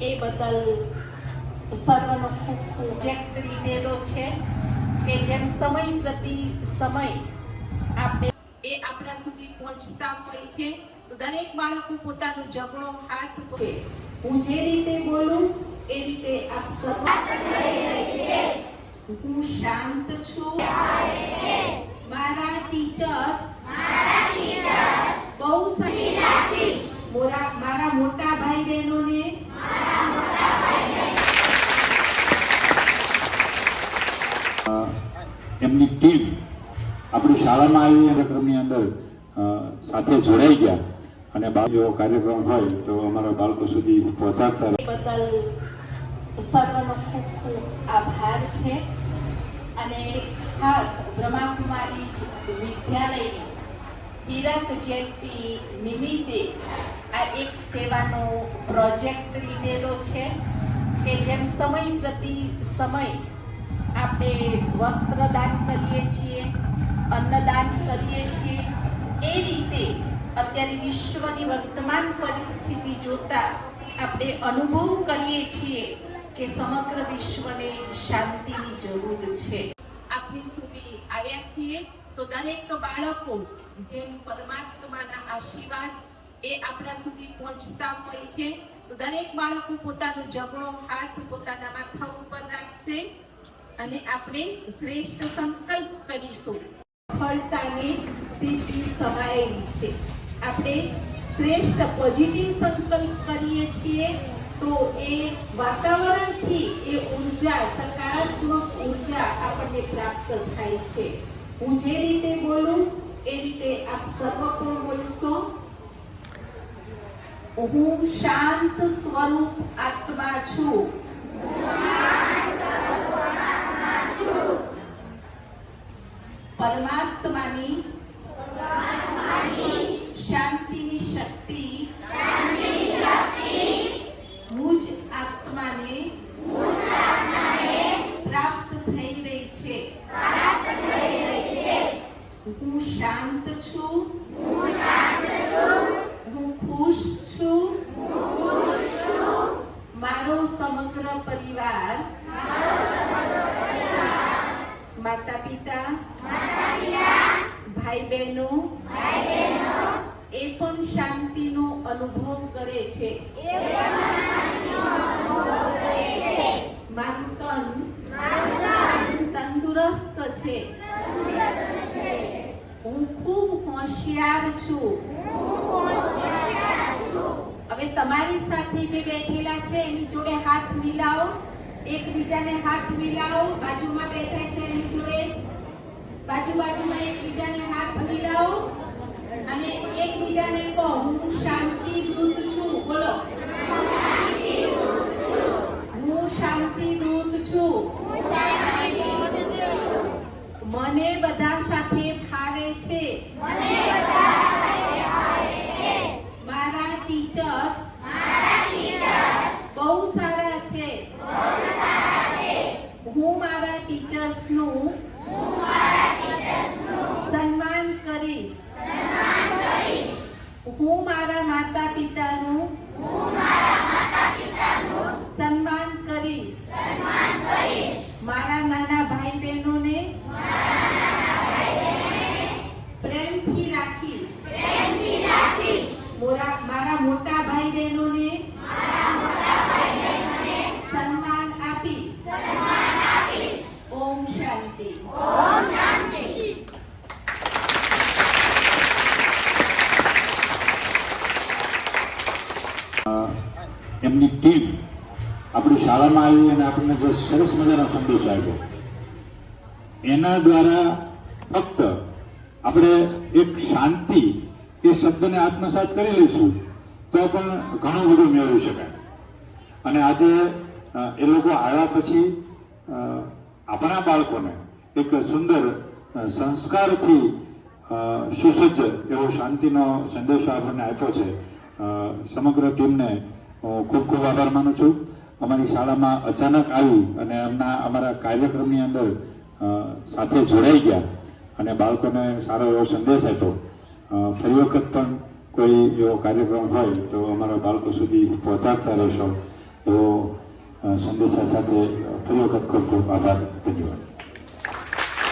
એ બદલ સર્વનો ખૂબ પ્રોજેક્ટ લીધેલો છે કે જેમ સમય પ્રતિ સમય આપણે એ આપણા સુધી પહોંચતા હોય છે. તો દરેક બાળકો પોતાનો જગણો હાથ છે. હું જે રીતે બોલું એ રીતે આપ સર્વ હું શાંત છું. મારા ટીચર બહુ સહી મોરા મારા મોટા એમની ટીમ આપણી શાળામાં આવી કાર્યક્રમની અંદર સાથે જોડાઈ ગયા. અને બા- એવો કાર્યક્રમ હોય તો અમારા બાળકો સુધી પહોંચાડતા આભાર છે. અને ખાસ બ્રહ્માકુમારી વિદ્યાલયની હીરક જયંતિ નિમિત્તે આ એક સેવાનો પ્રોજેક્ટ લીધેલો છે કે જેમ સમય પ્રતિ સમય આપણે વસ્ત્રદાન કરીએ છીએ, અન્નદાન કરીએ છીએ. એ રીતે અત્યારે વિશ્વની વર્તમાન પરિસ્થિતિ જોતા આપણે અનુભવ કરીએ છીએ કે સમગ્ર વિશ્વને શાંતિની જરૂર છે. આપણી સુધી આવ્યા છીએ. તો દરેક બાળકો જેમ પરમાત્માના આશીર્વાદ એ આપણા સુધી પહોંચતા હોય છે. તો દરેક બાળકો પોતાનો જમણો હાથ પોતાના માથા ઉપર રાખશે. અને આપણે શ્રેષ્ઠ સંકલ્પ કરીશું. સફળતાને સિદ્ધિ સમાયેલી છે. આપણે શ્રેષ્ઠ પોઝિટિવ સંકલ્પ કરીએ છીએ તો એ વાતાવરણથી એ ઊર્જા, સકારાત્મક ઊર્જા આપણને પ્રાપ્ત થાય છે. હું જે રીતે બોલું, એ રીતે આપ સર્વ પણ બોલશો હું શાંત સ્વરૂપ આત્મા છું. પરમાત્માની શાંતિની શક્તિ. મુજ આત્માને પ્રાપ્ત થઈ રહી છે. હું શાંત છું. હું ખુશ છું. મારો સમગ્ર પરિવાર ભાઈ બહેનો, એ પણ શાંતિનો અનુભવ કરે છે. મારું તંદુરસ્ત છે. હું ખૂબ હોશિયાર છું. હવે તમારી સાથે જે બેઠેલા છે, એની જોડે હાથ મિલાવો. એકબીજાને હાથ મિલાવો. બાજુમાં બેઠા છે, એની જોડે. બાજુ બાજુમાં એકબીજાને હાથ મિલાવો અને એકબીજાને કહો, હું શાંતિ દૂત છું. બોલો. હું શાંતિ દૂત છું. મને બધા સાથે ફાવે છે. મારા ટીચર બહુ સારા છે. હું મારા ટીચર્સનું સન્માન કરીશ હું મારા માતા પિતાનું સન્માન કરીશ મારા નાના ભાઈ બહેનોને પ્રેમથી રાખીશ મોરા મારા મોટા ભાઈ બહેનોને સન્માન આપીશ ઓમ શાંતિ અ, એમની ટીમ આપણી શાળામાં આવી અને આપણને જે સરસ મજાનો સંદેશ આપ્યો. એના દ્વારા ફક્ત આપણે એક શાંતિ એ શબ્દને આત્મસાત કરી લઈશું, તો પણ ઘણું બધું મેળવી શકાય. અને આજે એ લોકો આવ્યા પછી આપણા બાળકોને એક સુંદર સંસ્કારથી સુસજ્જ એવો શાંતિનો સંદેશો આપણને આપ્યો છે. સમગ્ર ટીમને ખૂબ ખૂબ આભાર માનું છું. અમારી શાળામાં અચાનક આવી અને એમના અમારા કાર્યક્રમની અંદર સાથે જોડાઈ ગયા અને બાળકોને સારો એવો સંદેશ આપ્યો. ફરી વખત પણ કોઈ એવો કાર્યક્રમ હોય તો અમારા બાળકો સુધી પહોંચાડતા રહેશો. અ, સંદેશા સાથે ફરી વખત ખૂબ ખૂબ આભાર. ધન્યવાદ.